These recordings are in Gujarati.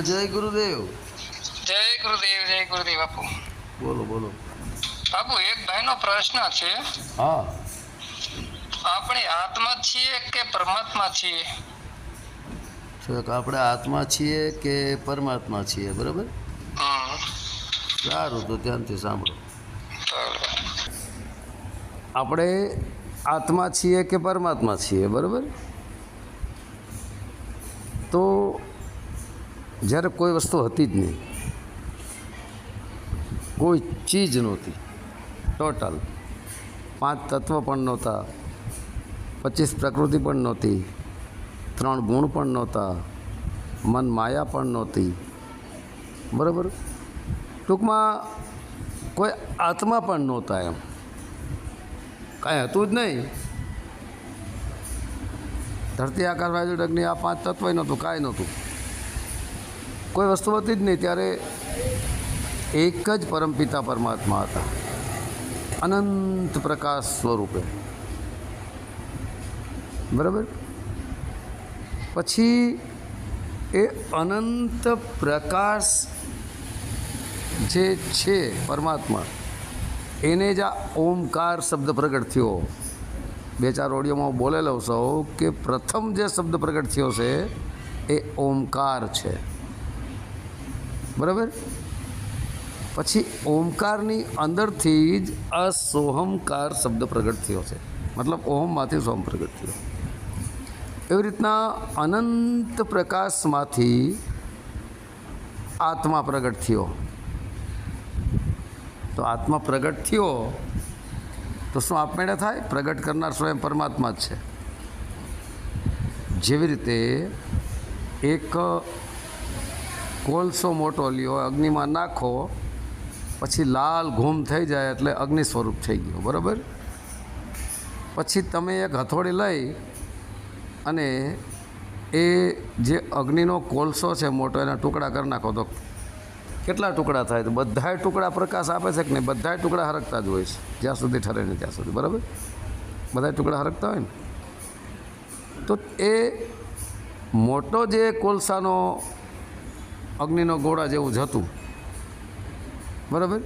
જય ગુરુદેવ. જય ગુરુદેવ જય ગુરુદેવ બાપુ. બોલો બોલો. બાપુ એક ભાઈનો પ્રશ્ન છે. હા. આપણે આત્મા છીએ કે પરમાત્મા છીએ? આપણે આત્મા છીએ કે પરમાત્મા છીએ બરાબર? સારું તો ધ્યાનથી સાંભળો. આપણે આત્મા છીએ કે પરમાત્મા છીએ બરાબર? તો જ્યારે કોઈ વસ્તુ હતી જ નહીં. કોઈ ચીજ નહોતી. ટોટલ પાંચ તત્વ પણ નહોતા. પચીસ પ્રકૃતિ પણ નહોતી. ત્રણ ગુણ પણ નહોતા. મન માયા પણ નહોતી. બરાબર? ટૂંકમાં કોઈ આત્મા પણ નહોતા એમ. કાંઈ હતું જ નહીં. ધરતી આકાર વાયુ અગ્નિ આ પાંચ તત્વ નહોતું, કાંઈ નહોતું. કોઈ વસ્તુ હતી જ નહીં. ત્યારે એક જ પરમપિતા પરમાત્મા હતા. અનંત પ્રકાશ સ્વરૂપે. બરાબર? પછી એ અનંત પ્રકાશ જે છે પરમાત્મા, એને જ આ ઓમકાર શબ્દ પ્રગટ થયો. બે ચાર ઓડિયોમાં બોલેલો સૌ કે પ્રથમ જે શબ્દ પ્રગટ થયો છે એ ઓમકાર છે. બરાબર? પછી ઓમકારની અંદરથી જ અસોહમકાર શબ્દ પ્રગટ થયો છે. મતલબ ઓમમાંથી સોમ પ્રગટ થયો. એવી રીતના અનંત પ્રકાશમાંથી આત્મા પ્રગટ થયો. તો આત્મા પ્રગટ થયો તો શું આપમેળે થાય? પ્રગટ કરનાર સ્વયં પરમાત્મા જ છે. જેવી રીતે એક કોલસો મોટો લ્યો, અગ્નિમાં નાખો, પછી લાલ ઘૂમ થઈ જાય એટલે અગ્નિ સ્વરૂપ થઈ ગયો, બરાબર? પછી તમે એક હથોડી લઈ અને એ જે અગ્નિનો કોલસો છે મોટો, એના ટુકડા કરી નાખો. તો કેટલા ટુકડા થાય? તો બધાય ટુકડા પ્રકાશ આપે છે કે નહીં? બધાય ટુકડા હરકતા જ હોય છે. જ્યાં સુધી ઠરે નહીં ત્યાં સુધી, બરાબર? બધાય ટુકડા હરકતા હોય ને? તો એ મોટો જે કોલસાનો અગ્નિનો ગોળા જેવું જ હતું. બરાબર?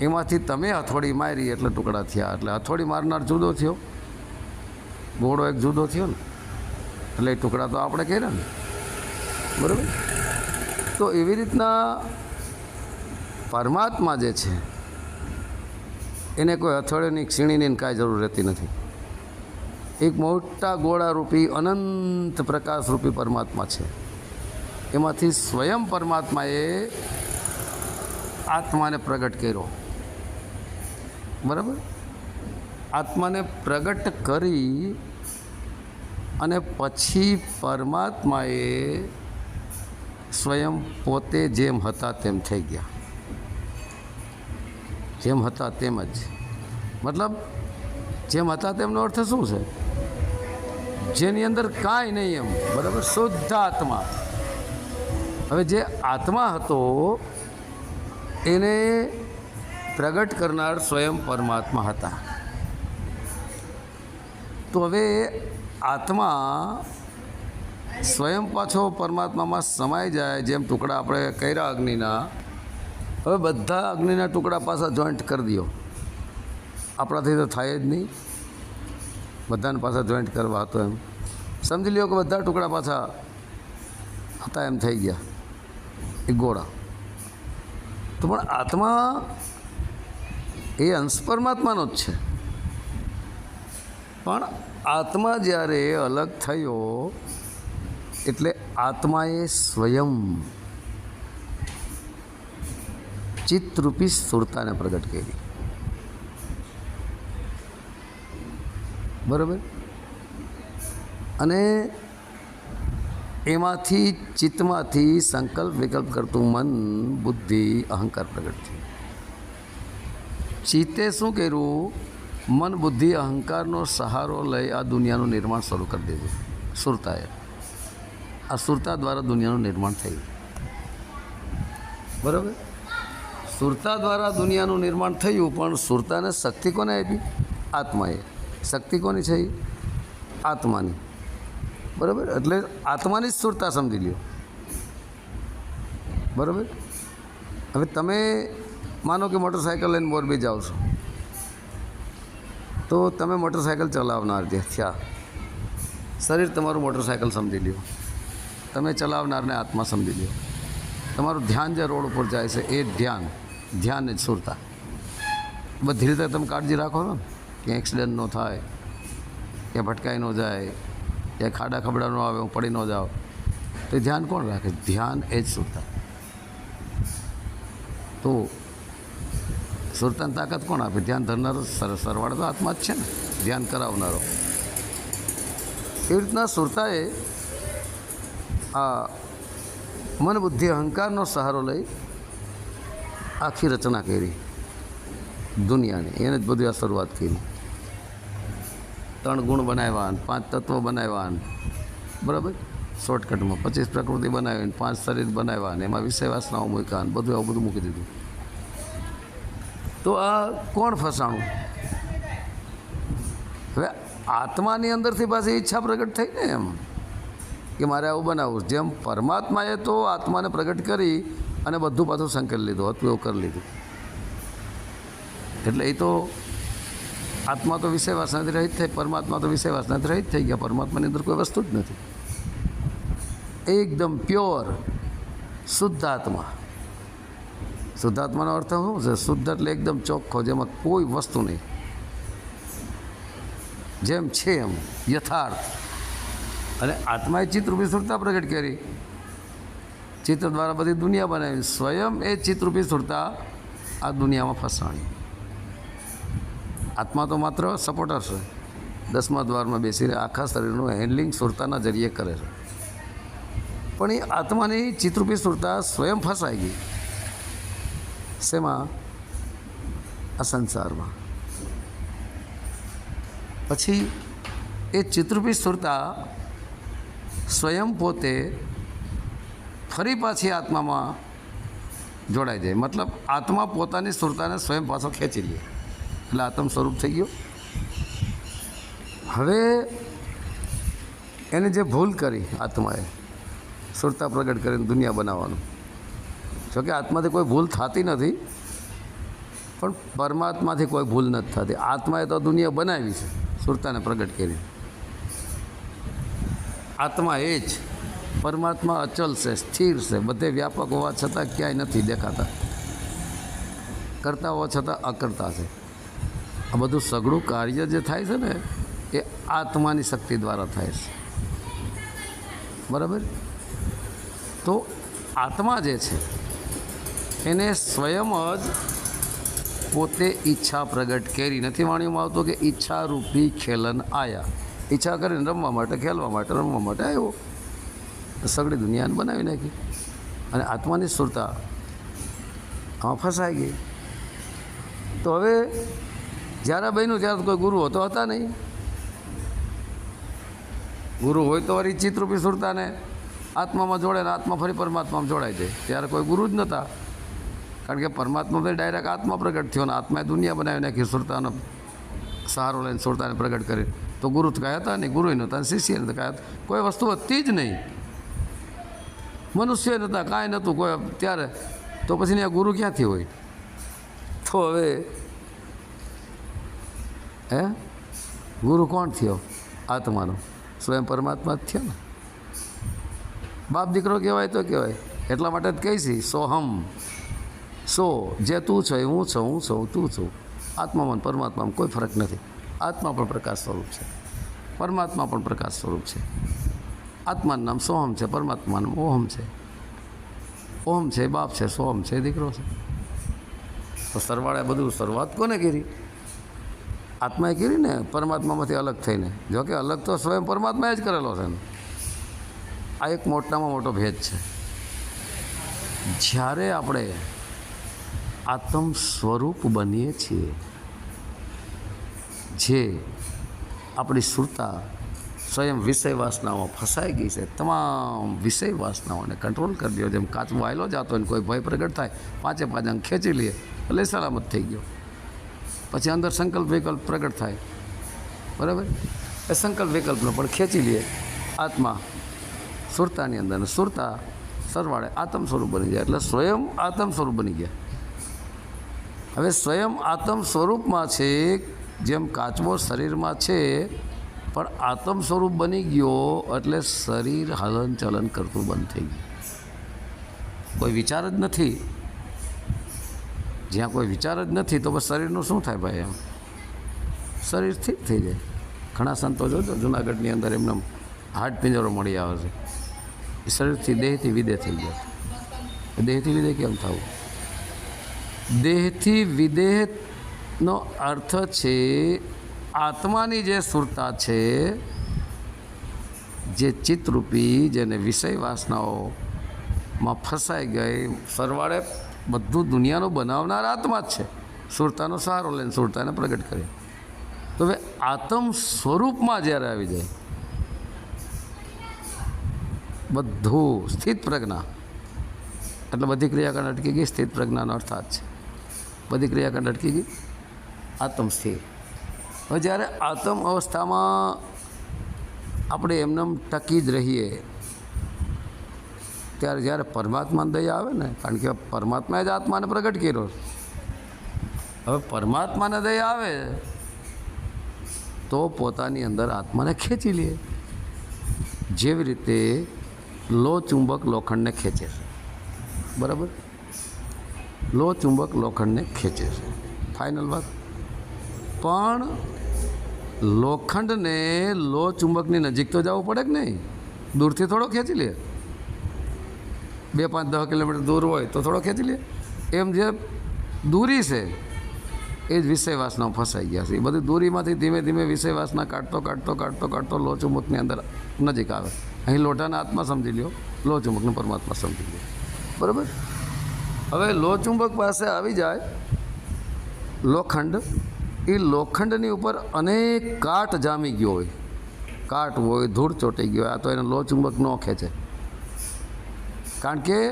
એમાંથી તમે હથોડી મારી એટલે ટુકડા થયા. એટલે હથોડી મારનાર જુદો થયો. ગોળો એક જુદો થયો ને. એટલે એ ટુકડા તો આપણે કર્યા ને. બરાબર? તો એવી રીતના પરમાત્મા જે છે, એને કોઈ હથોડીની ક્ષીણીની કાંઈ જરૂર રહેતી નથી. એક મોટા ગોળારૂપી અનંત પ્રકાશરૂપી પરમાત્મા છે. એમાંથી સ્વયં પરમાત્માએ આત્માને પ્રગટ કર્યો. બરાબર? આત્માને પ્રગટ કરી અને પછી પરમાત્માએ સ્વયં પોતે જેમ હતા તેમ થઈ ગયા. જેમ હતા તેમ જ. મતલબ, જેમ હતા તેમનો અર્થ શું છે? જેની અંદર કાંઈ નહીં એમ. બરાબર? શુદ્ધ આત્મા. હવે જે આત્મા હતો, એને પ્રગટ કરનાર સ્વયં પરમાત્મા હતા. તો હવે આત્મા સ્વયં પાછો પરમાત્મામાં સમાઈ જાય જેમ ટુકડા આપણે કર્યા અગ્નિના. હવે બધા અગ્નિના ટુકડા પાછા જોઈન્ટ કરી દો. આપણાથી તો થાય જ નહીં. બધાને પાછા જોઈન્ટ કરવા હતો એમ. સમજી લ્યો કે બધા ટુકડા પાછા હતા એમ થઈ ગયા. એ ગોળા. તો પણ આત્મા એ અંશ પરમાત્માનો જ છે. પણ આત્મા જ્યારે અલગ થયો, એટલે આત્માએ સ્વયં ચિત્તરૂપી સ્થૂળતાને પ્રગટ કરી. બરાબર? અને એમાંથી ચિત્તમાંથી સંકલ્પ વિકલ્પ કરતું મન, બુદ્ધિ, અહંકાર પ્રગટ થયું. ચિત્તે શું કર્યું? મન, બુદ્ધિ, અહંકારનો સહારો લઈ આ દુનિયાનું નિર્માણ શરૂ કરી દીધું. સુરતાએ. આ સુરતા દ્વારા દુનિયાનું નિર્માણ થયું. બરાબર? સુરતા દ્વારા દુનિયાનું નિર્માણ થયું, પણ સુરતાને શક્તિ કોને આપી? આત્માએ. શક્તિ કોની છે? આત્માની. બરાબર? એટલે આત્માની સુરતા સમજી લ્યો. બરાબર? હવે તમે માનો કે મોટરસાઇકલ લઈને મોરબી જાઓ છો. તો તમે મોટરસાઇકલ ચલાવનાર જે થયા, શરીર તમારું મોટરસાઇકલ સમજી લ્યો. તમે ચલાવનારને આત્મા સમજી લ્યો. તમારું ધ્યાન જે રોડ ઉપર જાય છે, એ ધ્યાન ધ્યાન જ સુરતા બધી રીતે તમે કાળજી રાખો ને? કે એક્સિડન્ટ ન થાય કે ભટકાઈ ન જાય કે ખાડા ખબડા ન આવે, હું પડી ન જાઉં. તો ધ્યાન કોણ રાખે? ધ્યાન એ જ સુરતા તો સુરતાની તાકાત કોણ આપે? ધ્યાન ધરનારો સર, સરવાળો તો આત્મા જ છે ને. ધ્યાન કરાવનારો. એવી રીતના સુરતાએ આ મન બુદ્ધિ અહંકારનો સહારો લઈ આખી રચના કરી. દુનિયાની. એને જ બધી આ શરૂઆત કરી. ત્રણ ગુણ બનાવ્યા ને પાંચ તત્વો બનાવ્યા બરાબર? શોર્ટકટમાં પચીસ પ્રકૃતિ બનાવી ને પાંચ શરીર બનાવ્યા ને એમાં વિષયવાસનાઓ મૂક્યા અને બધું આવું બધું મૂકી દીધું. તો આ કોણ ફસાણું? હવે આત્માની અંદરથી પાછી ઈચ્છા પ્રગટ થઈ ને એમ કે મારે આવું બનાવવું. જેમ પરમાત્માએ તો આત્માને પ્રગટ કરી અને બધું પાછું સંકેલ લીધું, હતું એવું કરી લીધું. એટલે એ તો આત્મા તો વિષય વાસનાથી રહિત થઈ, પરમાત્મા તો વિષય વાસનાથી રહિત થઈ ગયા. પરમાત્માની અંદર કોઈ વસ્તુ જ નથી. એકદમ પ્યોર શુદ્ધ આત્મા શુદ્ધાત્માનો અર્થ શું છે? શુદ્ધ એટલે એકદમ ચોખ્ખો, જેમાં કોઈ વસ્તુ નહીં. જેમ છે એમ, યથાર્થ. અને આત્માએ ચિત્રરૂપી સુરતા પ્રગટ કરી. ચિત્ર દ્વારા બધી દુનિયા બનાવી. સ્વયં એ ચિત્રરૂપી સુરતા આ દુનિયામાં ફસાણી. આત્મા તો માત્ર સપોર્ટર છે. દસમા દ્વારમાં બેસીને આખા શરીરનું હેન્ડલિંગ સુરતાના જરીએ કરે છે. પણ એ આત્માની ચિત્રરૂપી સુરતા સ્વયં ફસાઈ ગઈ. શેમાં? આ સંસારમાં. પછી એ ચિત્રરૂપી સુરતા સ્વયં પોતે ફરી પાછી આત્મામાં જોડાઈ જાય. મતલબ આત્મા પોતાની સુરતાને સ્વયં પાછો ખેંચી લે. એટલે આત્મ સ્વરૂપ થઈ ગયો. હવે એને જે ભૂલ કરી આત્માએ, સુરતા પ્રગટ કરીને દુનિયા બનાવવાનું. જોકે આત્માથી કોઈ ભૂલ થતી નથી, પણ પરમાત્માથી કોઈ ભૂલ નથી થતી. આત્માએ તો દુનિયા બનાવી છે, સુરતાને પ્રગટ કરી આત્મા એ જ, પરમાત્મા અચલ છે, સ્થિર છે. બધે વ્યાપક હોવા છતાં ક્યાંય નથી દેખાતા. કરતા હોવા છતાં અકર્તા છે. આ બધું સઘળું કાર્ય જે થાય છે ને, એ આત્માની શક્તિ દ્વારા થાય છે. બરાબર? તો આત્મા જે છે, એને સ્વયં જ પોતે ઈચ્છા પ્રગટ કરી. નથી વાણીમાં આવતો કે ઈચ્છા રૂપી ખેલન આયા. ઈચ્છા કરીને રમવા માટે, ખેલવા માટે, રમવા માટે આવ્યો. સગળી દુનિયાને બનાવી નાખી. અને આત્માની સુરતા આમાં ફસાઈ ગઈ. તો હવે જ્યારે બન્યું ત્યારે કોઈ ગુરુ હતો હતા નહીં. ગુરુ હોય તો વળી ચિત્રરૂપી સુરતાને આત્મામાં જોડે ને આત્મા ફરી પરમાત્મામાં જોડાય છે. ત્યારે કોઈ ગુરુ જ નહોતા. કારણ કે પરમાત્મા તો ડાયરેક્ટ આત્મા પ્રગટ થયો ને આત્માએ દુનિયા બનાવી નાખી સુરતાનો સહારો લઈને સુરતાને પ્રગટ કરી. તો ગુરુ તો કાંઈ હતા નહીં ગુરુ નહોતા શિષ્ય નહોતા કાંઈ કોઈ વસ્તુ હતી જ નહીં. મનુષ્ય નહોતા, કાંઈ નહોતું. કોઈ, ત્યારે તો પછી આ ગુરુ ક્યાંથી હોય? તો હવે હે? ગુરુ કોણ થયો? આત્માનો. સ્વયં પરમાત્મા જ થયો ને. બાપ દીકરો કહેવાય તો કહેવાય. એટલા માટે જ કહી સોહમ સો જે તું છે, હું છું હું છું, તું છું. આત્મામાં પરમાત્મામાં કોઈ ફરક નથી. આત્મા પણ પ્રકાશ સ્વરૂપ છે. પરમાત્મા પણ પ્રકાશ સ્વરૂપ છે. આત્માનું નામ સોહમ છે, પરમાત્માનું ઓહમ છે. ઓહમ છે બાપ છે સોહમ છે દીકરો છે. તો સરવાળે બધું શરૂઆત કોને કરી? આત્માએ કરી ને પરમાત્મામાંથી અલગ થઈને. જોકે અલગ તો સ્વયં પરમાત્માએ જ કરેલો છે આ એક મોટામાં મોટો ભેદ છે. જ્યારે આપણે આત્મ સ્વરૂપ બનીએ છીએ, જે આપણી સુરતા સ્વયં વિષય વાસનાઓમાં ફસાઈ ગઈ છે, તમામ વિષય વાસનાઓને કંટ્રોલ કરી દો. જેમ કાચમાં વાયલો જતો હોય કોઈ ભય પ્રગટ થાય, પાંચે પાંચ અંગ ખેંચી લઈએ એટલે સલામત થઈ ગયો. પછી અંદર સંકલ્પ વિકલ્પ પ્રગટ થાય. બરાબર? એ સંકલ્પ વિકલ્પનો પણ ખેંચી લઈએ આત્મા સુરતાની અંદર. સુરતા સરવાળે આત્મ સ્વરૂપ બની જાય. એટલે સ્વયં આત્મ સ્વરૂપ બની ગયા. હવે સ્વયં આત્મ સ્વરૂપમાં છે, જેમ કાચબો શરીરમાં છે, પણ આત્મ સ્વરૂપ બની ગયો એટલે શરીર હલન ચલન કરતું બંધ થઈ ગયું. કોઈ વિચાર જ નથી. જ્યાં કોઈ વિચાર જ નથી, તો બસ શરીરનું શું થાય ભાઈ એમ? શરીર સ્થિર થઈ જાય. ઘણા સંતો જોજો, જુનાગઢની અંદર એમને હાડ પિંજરો મળી આવે છે. એ શરીરથી દેહથી વિદેહ થઈ જાય. દેહથી વિદે કેમ થવું? દેહથી વિદેહનો અર્થ છે, આત્માની જે સુરતા છે, જે ચિત્તરૂપી, જેને વિષય વાસનાઓમાં ફસાઈ ગઈ, સરવાળે બધું દુનિયાનું બનાવનાર આત્મા જ છે. સુરતાનો સહારો લઈને સુરતાને પ્રગટ કરે. તો હવે આત્મ સ્વરૂપમાં જ્યારે આવી જાય, બધું સ્થિત પ્રજ્ઞા. એટલે બધી ક્રિયાકાંડ અટકી ગઈ, સ્થિત પ્રજ્ઞાનો અર્થ આ જ છે. બધી ક્રિયાકાંડ અટકી ગઈ, આત્મ સ્થિર. હવે જ્યારે આત્મ અવસ્થામાં આપણે એમનેમ ટકી જ રહીએ ત્યારે જ્યારે પરમાત્માને દયા આવે ને, કારણ કે પરમાત્માએ જ આત્માને પ્રગટ કર્યો. હવે પરમાત્માને દયા આવે તો પોતાની અંદર આત્માને ખેંચી લે. જેવી રીતે લો ચુંબક લોખંડને ખેંચે છે. બરાબર? લો ચુંબક લોખંડને ખેંચે છે. ફાઇનલ વાત. પણ લોખંડને લો ચુંબકની નજીક તો જવું પડે કે નહીં? દૂરથી થોડો ખેંચી લે. બે પાંચ દસ કિલોમીટર દૂર હોય તો થોડો ખેંચી લે. એમ જે દૂરી છે, એ જ વિષય વાસના ફસાઈ ગયા છે. એ બધી દૂરીમાંથી ધીમે ધીમે વિષય વાસના કાઢતો કાઢતો કાઢતો કાઢતો લોચુમુખની અંદર નજીક આવે. અહીં લોટાના આત્મા સમજી લ્યો. લો ચુંબકને પરમાત્મા સમજી લ્યો. બરાબર? હવે લોચુંબક પાસે આવી જાય લોખંડ. એ લોખંડની ઉપર અનેક કાટ જામી ગયો હોય. કાટ હોય, ધૂળ ચોંટી ગયો આ તો એને લોચુંબક ન ખેંચે. કારણ કે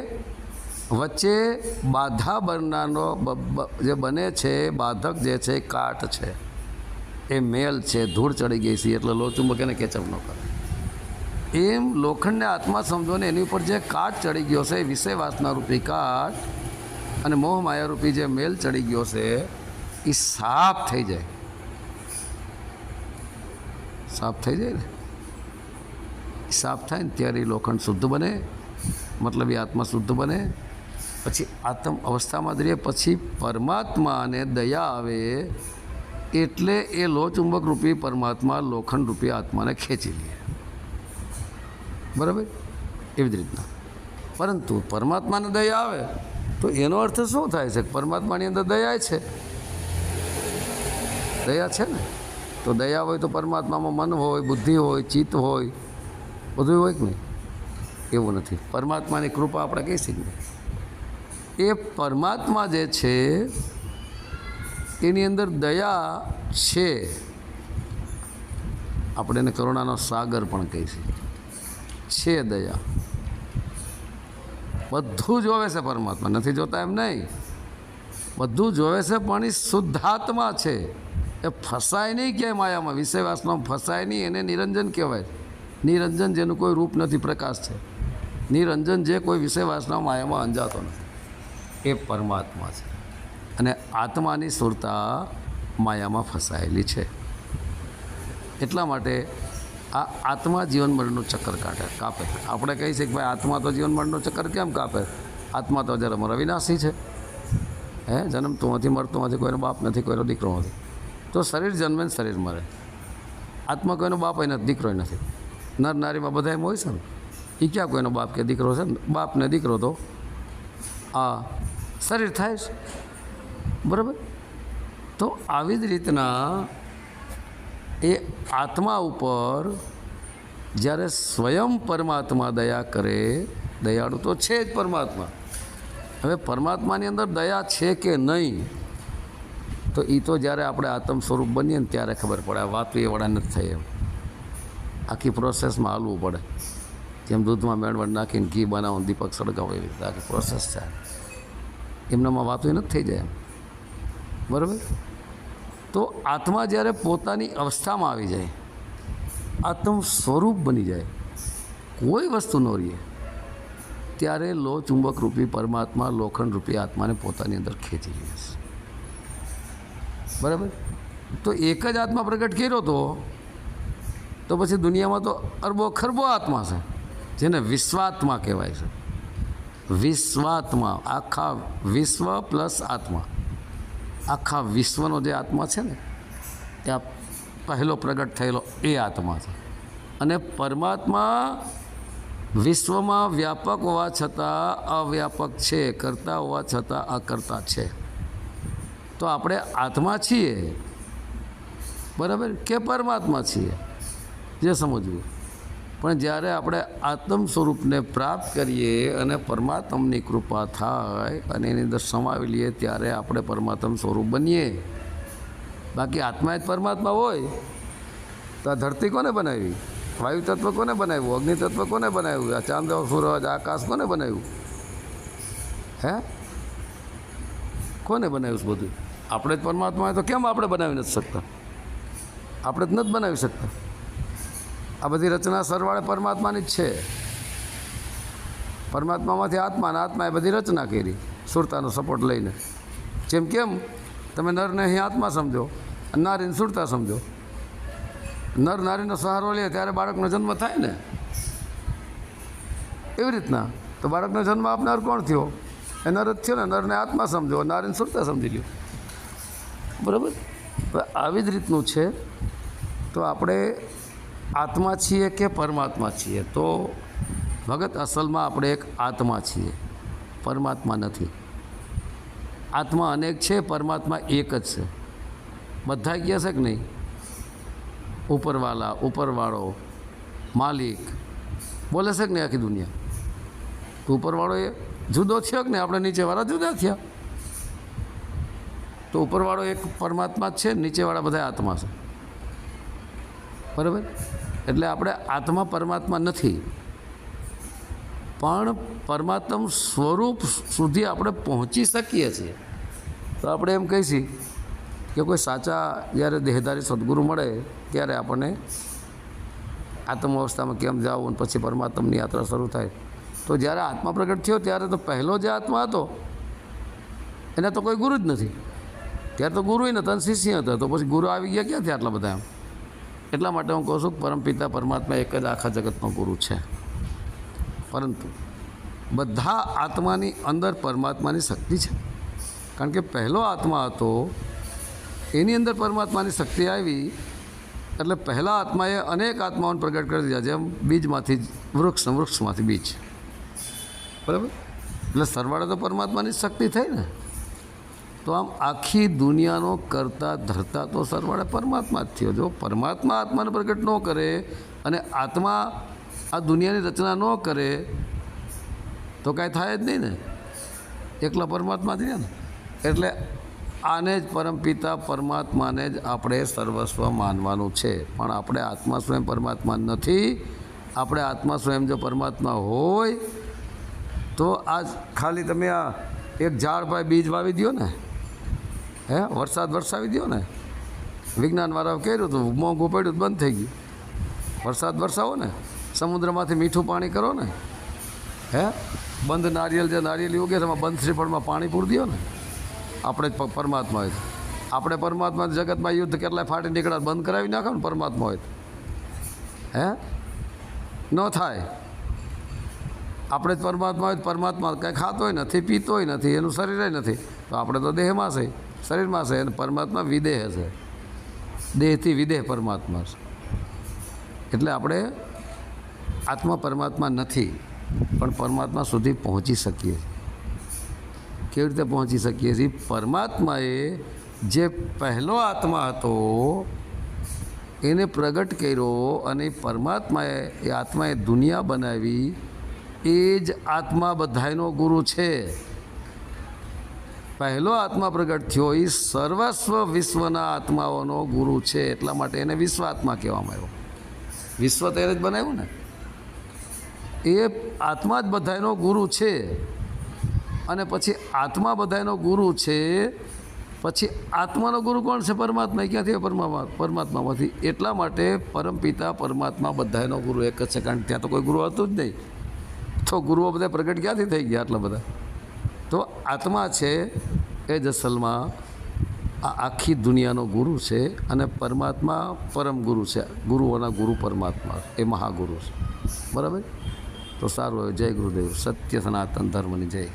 વચ્ચે બાધા બનનારો બ- બ- જે બને છે, બાધક જે છે કાટ છે. એ મેલ છે, ધૂળ ચડી ગઈ છે, એટલે લો ચુંબક એને કેચઅપ ન કરે. એમ લોખંડને આત્મા સમજો ને એની ઉપર જે કાટ ચડી ગયો છે, એ વિષય વાસનારૂપી કાટ અને મોહ માયા જે મેલ ચડી ગયો છે, એ સાફ થઈ જાય. સાફ થઈ જાય ને? સાફ થાય ને ત્યારે લોખંડ શુદ્ધ બને. મતલબ એ આત્મા શુદ્ધ બને. પછી આત્મ અવસ્થામાં જ પછી પરમાત્માને દયા આવે એટલે એ લોચુંબક રૂપી પરમાત્મા લોખંડ રૂપી આત્માને ખેંચી લે. બરાબર? એવી જ રીતના. પરંતુ પરમાત્માને દયા આવે તો એનો અર્થ શું થાય છે? પરમાત્માની અંદર દયા છે. દયા છે ને? તો દયા હોય તો પરમાત્મામાં મન હોય, બુદ્ધિ હોય, ચિત્ત હોય, બધું હોય કે નહીં? એવું નથી. પરમાત્માની કૃપા આપણે કહી શકીએ એ પરમાત્મા જે છે, એની અંદર દયા છે. આપણે એને કરુણાનો સાગર પણ કહી શકીએ. છે દયા. બધું જોવે છે પરમાત્મા. નથી જોતા એમ નહીં. બધું જોવે છે પણ એ શુદ્ધાત્મા છે. એ ફસાય નહીં ક્યાંય માયામાં. વિષયવાસમાં ફસાય નહીં, એને નિરંજન કહેવાય. નિરંજન જેનું કોઈ રૂપ નથી, પ્રકાશ છે. નિરંજન જે કોઈ વિષય વાસના માયામાં અંજાતો નથી. એ પરમાત્મા છે. અને આત્માની સુરતા માયામાં ફસાયેલી છે. એટલા માટે આ આત્મા જીવન મરણનું ચક્કર કાઢે, કાપે. આપણે કહીએ છીએ કે ભાઈ આત્મા તો જીવન મરણનું ચક્કર કેમ કાપે? આત્મા તો જરા અમારા વિનાશી છે. હે, જન્મ તો નથી મરતો નથી, કોઈનો બાપ નથી, કોઈનો દીકરો નથી. તો શરીર જન્મે શરીર મરે. આત્મા કોઈનો બાપ નથી દીકરો નથી. નર નારીમાં બધા એમ હોય છે ને? એ ક્યાં કોઈનો બાપ કે દીકરો છે? ને બાપ ને દીકરો તો. આ શરીર થાય છે. બરાબર? તો આવી જ રીતના એ આત્મા ઉપર જ્યારે સ્વયં પરમાત્મા દયા કરે, દયાળુ તો છે જ પરમાત્મા. હવે પરમાત્માની અંદર દયા છે કે નહીં, તો એ તો જ્યારે આપણે આત્મ સ્વરૂપ બનીએ ને ત્યારે ખબર પડે. વાત એ વડા નથી થઈ એમ. આખી પ્રોસેસમાં હાલવું પડે. જેમ દૂધમાં મેળવણ નાખીને ઘી બનાવો દીપક સળગાવો એવી રીતે આખી પ્રોસેસ છે. એમનામાં વાતો નથી થઈ જાય બરાબર? તો આત્મા જ્યારે પોતાની અવસ્થામાં આવી જાય, આત્મ સ્વરૂપ બની જાય, કોઈ વસ્તુ ન રહીએ, ત્યારે લો ચુંબક રૂપી પરમાત્મા લોખંડ રૂપી આત્માને પોતાની અંદર ખેંચી લે છે. બરાબર? તો એક જ આત્મા પ્રગટ કર્યો તો તો પછી દુનિયામાં તો અરબો ખરબો આત્મા છે. જેને વિશ્વાત્મા કહેવાય છે. વિશ્વાત્મા, આખા વિશ્વ પ્લસ આત્મા. આખા વિશ્વનો જે આત્મા છે ને, ત્યાં પહેલો પ્રગટ થયેલો એ આત્મા છે. અને પરમાત્મા વિશ્વમાં વ્યાપક હોવા છતાં અવ્યાપક છે, કરતા હોવા છતાં અકર્તા છે. તો આપણે આત્મા છીએ. બરાબર? કે પરમાત્મા છીએ? જે સમજવું. પણ જ્યારે આપણે આત્મ સ્વરૂપને પ્રાપ્ત કરીએ અને પરમાત્મની કૃપા થાય અને એની અંદર સમાવી લઈએ, ત્યારે આપણે પરમાત્મ સ્વરૂપ બનીએ. બાકી આત્મા જ પરમાત્મા હોય. તો આ ધરતી કોને બનાવી? વાયુ તત્વ કોને બનાવ્યું? અગ્નિ તત્વ કોને બનાવ્યું? આ ચાંદ, સૂરજ, આકાશ કોને બનાવ્યું? હે? કોને બનાવ્યું બધું? આપણે જ પરમાત્મા તો કેમ આપણે બનાવી નથી શકતા? આપણે જ નથી બનાવી શકતા? આ બધી રચના સરવાળે પરમાત્માની જ છે. પરમાત્મામાંથી આત્મા અને આત્માએ બધી રચના કરી, સુરતાનો સપોર્ટ લઈને. જેમ કેમ, તમે નરને અહીં આત્મા સમજો અને નારીને સુરતા સમજો. નર નારીનો સહારો લે ત્યારે બાળકનો જન્મ થાય ને? એવી રીતના. તો બાળકનો જન્મ આપનાર કોણ થયો? એ નર જ થયો ને, નરને આત્મા સમજો, નારીને સુરતા સમજી લ્યો. બરાબર? આવી જ રીતનું છે. તો આપણે આત્મા છીએ કે પરમાત્મા છીએ? તો ભગત અસલમાં આપણે એક આત્મા છીએ. પરમાત્મા નથી. આત્મા અનેક છે, પરમાત્મા એક જ છે. બધા કહે છે કે નહીં? ઉપરવાલા, ઉપરવાળો, માલિક. બોલે છે કે નહીં આખી દુનિયા? તો ઉપરવાળો એ જુદો થયો કે નહીં? આપણે નીચેવાળા જુદા થયા. તો ઉપરવાળો એક પરમાત્મા જ છે, નીચેવાળા બધા આત્મા છે. બરાબર? એટલે આપણે આત્મા પરમાત્મા નથી. પણ પરમાત્મ સ્વરૂપ સુધી આપણે પહોંચી શકીએ છીએ. તો આપણે એમ કહીશી કે કોઈ સાચા જ્યારે દેહધારી સદગુરુ મળે, ત્યારે આપણને આત્મ અવસ્થામાં કેમ જાવું અને પછી પરમાત્માની યાત્રા શરૂ થાય. તો જ્યારે આત્મા પ્રગટ થયો, ત્યારે તો પહેલો જે આત્મા હતો, એને તો કોઈ ગુરુ જ નથી. ત્યારે તો ગુરુ નહોતા અને શિષ્ય હતા. તો પછી ગુરુ આવી ગયા ક્યાંથી આટલા બધા એમ? એટલા માટે હું કહું છું કે પરમપિતા પરમાત્મા એક જ આખા જગતનો ગુરુ છે. પરંતુ બધા આત્માની અંદર પરમાત્માની શક્તિ છે. કારણ કે પહેલો આત્મા હતો, એની અંદર પરમાત્માની શક્તિ આવી, એટલે પહેલા આત્માએ અનેક આત્માઓને પ્રગટ કરી દીધા, જેમ બીજમાંથી વૃક્ષ વૃક્ષમાંથી બીજ. બરાબર? એટલે સરવાળે તો પરમાત્માની શક્તિ થઈ ને. તો આમ આખી દુનિયાનો કરતા ધરતા તો સરવાળે પરમાત્મા જ થયો. જો પરમાત્મા આત્માને પ્રગટ ન કરે અને આત્મા આ દુનિયાની રચના ન કરે, તો કાંઈ થાય જ નહીં ને. એકલા પરમાત્મા રહ્યા ને. એટલે આને જ પરમપિતા પરમાત્માને જ આપણે સર્વસ્વ માનવાનું છે. પણ આપણે આત્મા સ્વયં પરમાત્મા નથી. આપણે આત્મા સ્વયં જો પરમાત્મા હોય, તો આજ ખાલી તમે આ એક ઝાડ ભાઈ બીજ વાવી દો ને. હે, વરસાદ વરસાવી દો ને. વિજ્ઞાનવાળાઓ કર્યું હતું મોંઘું પડ્યું બંધ થઈ ગયું. વરસાદ વરસાવો ને, સમુદ્રમાંથી મીઠું પાણી કરો ને. હે, બંધ નારિયેલ જે નારિયેલ ઉગે એમાં બંધ શ્રીફળમાં પાણી પૂરી દો ને. આપણે જ પરમાત્મા હોય આપણે પરમાત્મા જગતમાં યુદ્ધ કેટલાય ફાટી નીકળ્યા બંધ કરાવી નાખો ને પરમાત્મા હોય હે? ન થાય. આપણે જ પરમાત્મા હોય પરમાત્મા કંઈ ખાતોય નથી પીતોય નથી, એનું શરીર નથી, તો આપણે તો દેહમાં છે. શરીરમાં છે અને પરમાત્મા વિદેહ છે. દેહથી વિદેહ પરમાત્મા છે. એટલે આપણે આત્મા પરમાત્મા નથી, પણ પરમાત્મા સુધી પહોંચી શકીએ કેવી રીતે પહોંચી શકીએ છીએ? પરમાત્માએ જે પહેલો આત્મા હતો, એને પ્રગટ કર્યો અને પરમાત્માએ, એ આત્માએ દુનિયા બનાવી, એ જ આત્મા બધાયનો ગુરુ છે. પહેલો આત્મા પ્રગટ થયો એ સર્વસ્વ વિશ્વના આત્માઓનો ગુરુ છે એટલા માટે એને વિશ્વ આત્મા કહેવામાં આવ્યો. વિશ્વ ત્યારે જ બનાવ્યું ને? એ આત્મા જ બધાયનો ગુરુ છે અને પછી આત્મા બધાયનો ગુરુ છે, પછી આત્માનો ગુરુ કોણ છે? પરમાત્મા. એ ક્યાંથી પરમાત્મા, પરમાત્મામાંથી? એટલા માટે પરમપિતા પરમાત્મા બધાયનો ગુરુ એક જ છે. કારણ ત્યાં તો કોઈ ગુરુ હતું જ નહીં. તો ગુરુઓ બધા પ્રગટ ક્યાંથી થઈ ગયા આટલા બધા? તો આત્મા છે એ જ આ આખી દુનિયાનો ગુરુ છે અને પરમાત્મા પરમ ગુરુ છે. ગુરુઓના ગુરુ પરમાત્મા એ મહાગુરુ છે. બરાબર? તો સારું જય ગુરુદેવ. સત્ય સનાતન ધર્મની જય.